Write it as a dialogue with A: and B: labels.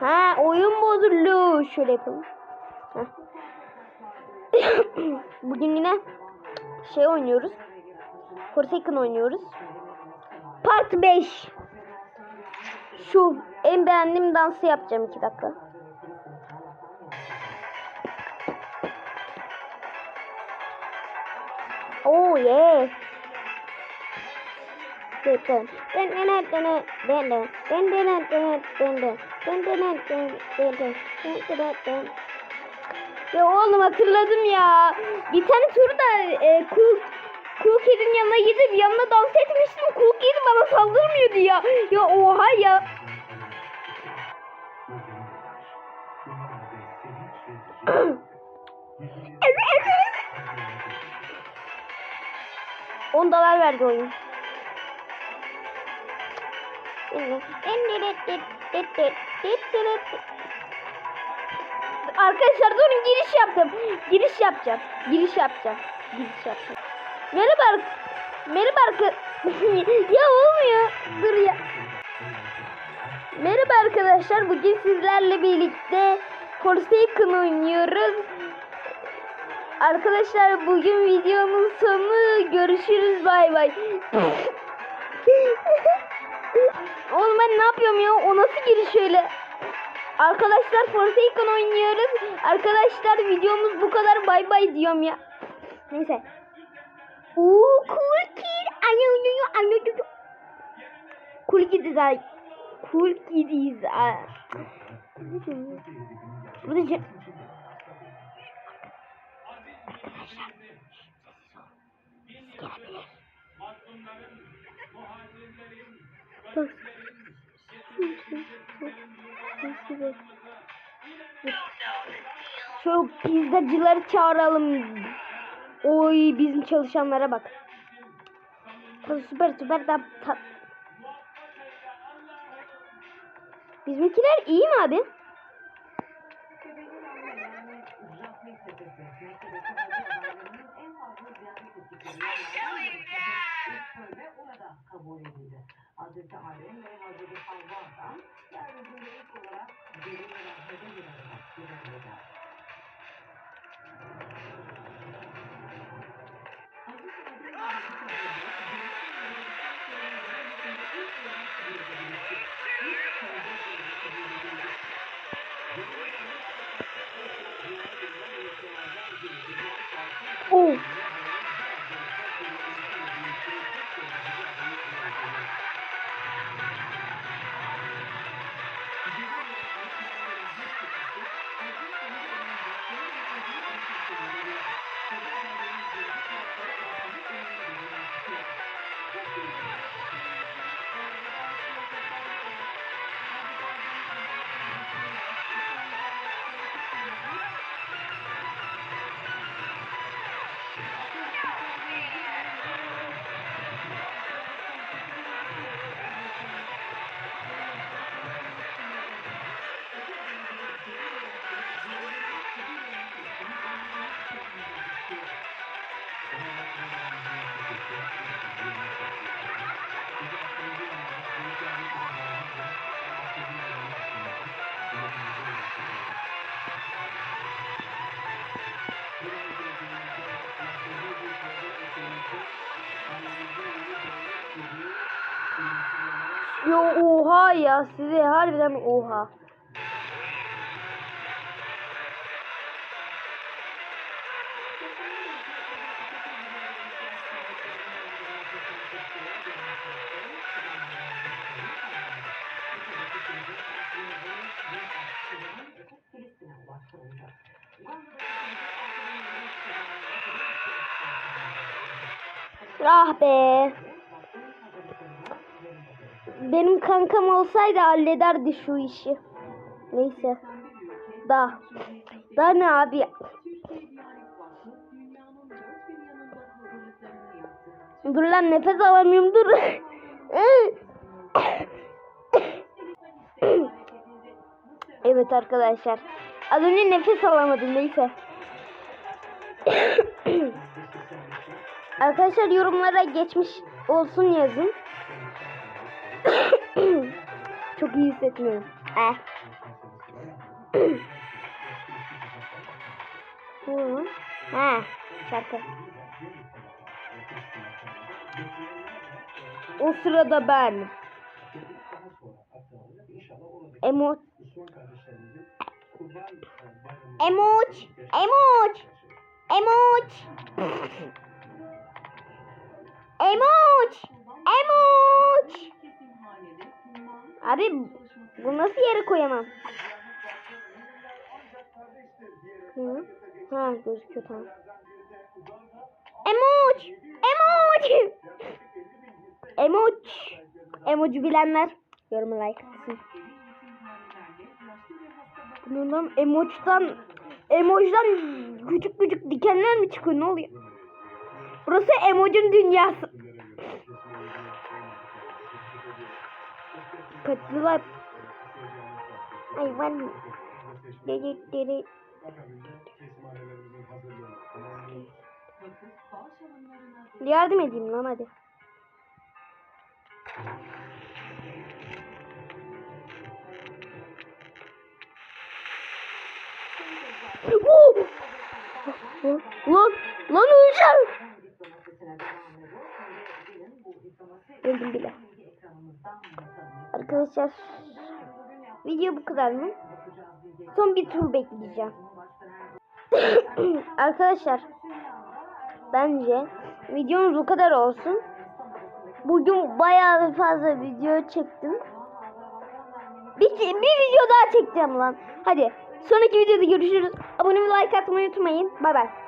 A: Ha oyun bozuldu. Şöyle yapalım. Bugün yine şey oynuyoruz. Forsaken oynuyoruz. Part 5. Şu en beğendiğim dansı yapacağım 2 dakika. Oh yeah. Ya oğlum hatırladım ya. Bir tane turda e, Cool Cookie'nin yanına gidip yanına dans etmiştim. Cookie bana saldırmıyordu ya. Ya oha ya. On dolar verdi oyun. Arkadaşlar durun giriş yaptım. Giriş yapacağım. Giriş yapacağım. Giriş yapacağım. Merhaba. Merhaba ya olmuyor. Dur ya. Merhaba arkadaşlar. Bugün sizlerle birlikte Forsaken oynuyoruz. Arkadaşlar bugün videonun sonu görüşürüz bay bay. Oğlum ben ne yapıyorum ya? O nasıl giriş öyle? Arkadaşlar Forsaken oynuyoruz. Arkadaşlar videomuz bu kadar bay bay diyorum ya. Neyse. Uuu cool kid. Anlıyorum anlıyorum. Cool kidiz ay. Cool kidiz ay. Burada ce- Arkadaşlar. Gelebilir. Bak. Şu pizzacıları çağıralım. Oy bizim çalışanlara bak. Süper süper da ta- Bizimkiler iyi mi abi?
B: Kabul edildi. Ve Hazreti Havva'dan cara, eu não sei. Thank
A: you. Yo oha ya size harbiden oha. Ah be. Benim kankam olsaydı hallederdi şu işi. Neyse. Da. Da ne abi? Dur lan nefes alamıyorum dur. evet arkadaşlar. Az önce nefes alamadım neyse. Arkadaşlar yorumlara geçmiş olsun yazın. Çok iyi hissetmiyorum. Eh. Ha, şarkı. O sırada ben. Emot. Emoç. Emoç. Emoç. Emoç. Emoç. Abi bu nasıl yere koyamam? Hı? Ha gözüküyor tamam. Emoç. Emoç. Emoç. Emoji bilenler yoruma like atsın. Bundan emoçtan emojiden küçük küçük dikenler mi çıkıyor ne oluyor? Burası emojinin dünyası. Kaçtılar. Hayvan. Deli. Yardım edeyim lan hadi. Oo! Lan, lan öleceğim. Öldüm bile. Arkadaşlar video bu kadar mı? Son bir tur bekleyeceğim. Arkadaşlar bence videomuz bu kadar olsun. Bugün bayağı fazla video çektim. Bir, bir video daha çekeceğim lan. Hadi sonraki videoda görüşürüz. Abone ve like atmayı unutmayın. Bay bay.